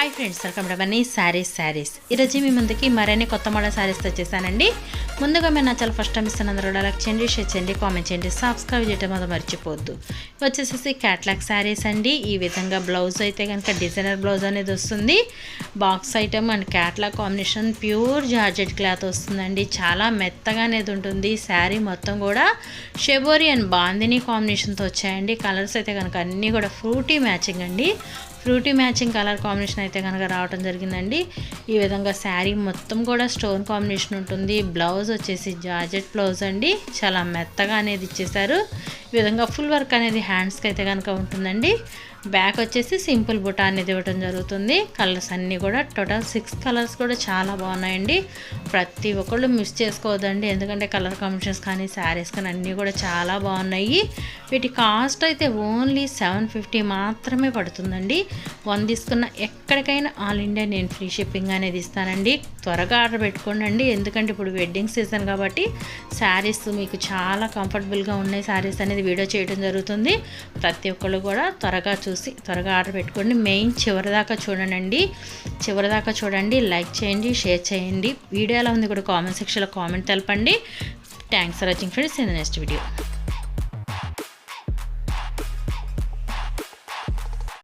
Hi friends welcome to Mani sarees sarees ఈరోజు మీ ముందుకి మరిన్ని కొత్త మోడల్ శారీస్ వచ్చేసానండి ముందుగా మీరు నా చాలా ఫస్ట్ టైం ఇస్తున్నందుకు కూడా లైక్ చేయండి షేర్ చేయండి కామెంట్ చేయండి సబ్స్క్రైబ్ చేయడం మాత్రం మర్చిపోద్దు వచ్చేసేసి క్యాట్లాగ్ శారీస్ అండి. ఈ విధంగా బ్లౌజ్ అయితే కనుక డిజైనర్ బ్లౌజ్ అనేది వస్తుంది. Box item and catalogue combination pure georgette cloth వస్తుందండి. చాలా మెత్తగా అనేది ఉంటుంది. శారీ మొత్తం కూడా షెబోరి అండ్ బాందిని కాంబినేషన్తో వచ్చాయండి. కలర్స్ అయితే కనుక అన్నీ కూడా ఫ్రూటీ మ్యాచింగ్ అండి. ఫ్రూటీ మ్యాచింగ్ కలర్ కాంబినేషన్ అయితే కనుక రావడం జరిగిందండి. ఈ విధంగా శారీ మొత్తం కూడా స్టోన్ కాంబినేషన్ ఉంటుంది. బ్లౌజ్ వచ్చేసి జార్జెట్ బ్లౌజ్ అండి. చాలా మెత్తగా అనేది ఇచ్చేసారు ఈ విధంగా ఫుల్ వర్క్ అనేది హ్యాండ్స్కి అయితే కనుక ఉంటుందండి. బ్యాక్ వచ్చేసి సింపుల్ బుటా అనేది ఇవ్వడం జరుగుతుంది. కలర్స్ అన్నీ కూడా టోటల్ సిక్స్ కలర్స్ కూడా చాలా బాగున్నాయండి. ప్రతి ఒక్కళ్ళు మిస్ చేసుకోవద్దండి. ఎందుకంటే కలర్ కాంబినేషన్స్ కానీ శారీస్ కానీ అన్నీ కూడా చాలా బాగున్నాయి. వీటి కాస్ట్ అయితే ఓన్లీ సెవెన్ ఫిఫ్టీ మాత్రమే పడుతుందండి. వన్ తీసుకున్న ఎక్కడికైనా ఆల్ ఇండియా నేను ఫ్రీ షిప్పింగ్ అనేది ఇస్తానండి. త్వరగా ఆర్డర్ పెట్టుకోండి ఎందుకంటే ఇప్పుడు వెడ్డింగ్ సీజన్ కాబట్టి శారీస్ మీకు చాలా కంఫర్టబుల్గా ఉన్నాయి. శారీస్ అనేది వీడియో చేయడం జరుగుతుంది. ప్రతి ఒక్కళ్ళు కూడా త్వరగా చూసి త్వరగా ఆర్డర్ పెట్టుకోండి. మెయిన్ చివరిదాకా చూడండి. చివరిదాకా చూడండి. లైక్ చేయండి షేర్ చేయండి. వీడియో ఎలా ఉంది కూడా కామెంట్ సెక్షన్లో కామెంట్ తెలపండి. Thanks for watching friends. In the next video